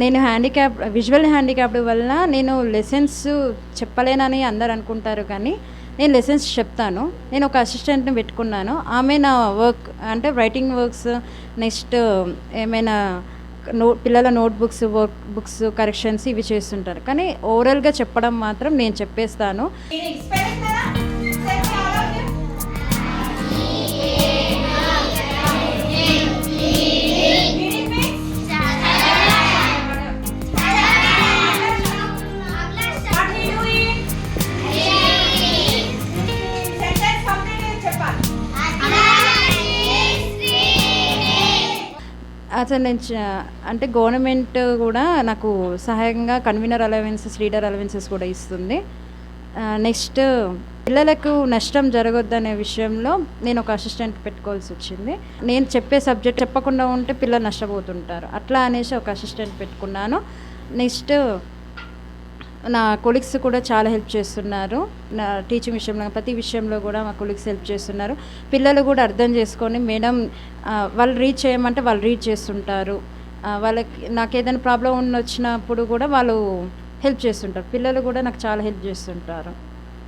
నేను handicap visual handicapped వల్ల నేను లెసన్స్ చెప్పలేనని అందరు అనుకుంటారు కానీ నేను లెసన్స్ చెప్తాను. నేను ఒక అసిస్టెంట్ని పెట్టుకున్నాను. ఆమె నా వర్క్ అంటే రైటింగ్ వర్క్స్ నెక్స్ట్ ఏమైనా నో పిల్లల నోట్బుక్స్ వర్క్ బుక్స్ కరెక్షన్స్ ఇవి చేస్తుంటారు. కానీ ఓవరాల్గా చెప్పడం మాత్రం నేను చెప్పేస్తాను. అసలు నేను అంటే గవర్నమెంట్ కూడా నాకు సహాయంగా కన్వీనర్ అలవెన్సెస్ లీడర్ అలవెన్సెస్ కూడా ఇస్తుంది. నెక్స్ట్ పిల్లలకు నష్టం జరగొద్దనే విషయంలో నేను ఒక అసిస్టెంట్ పెట్టుకోవాల్సి వచ్చింది. నేను చెప్పే సబ్జెక్ట్ చెప్పకుండా ఉంటే పిల్లలు నష్టపోతుంటారు. అట్లా అనేసి ఒక అసిస్టెంట్ పెట్టుకున్నాను. నెక్స్ట్ నా కొలీగ్స్ కూడా చాలా హెల్ప్ చేస్తున్నారు. నా టీచింగ్ విషయంలో ప్రతి విషయంలో కూడా మా కొలీగ్స్ హెల్ప్ చేస్తున్నారు. పిల్లలు కూడా అర్థం చేసుకొని మేడం వాళ్ళు రీచ్ చేయమంటే వాళ్ళు రీచ్ చేస్తుంటారు. వాళ్ళకి నాకు ఏదైనా ప్రాబ్లం వచ్చినప్పుడు కూడా వాళ్ళు హెల్ప్ చేస్తుంటారు. పిల్లలు కూడా నాకు చాలా హెల్ప్ చేస్తుంటారు.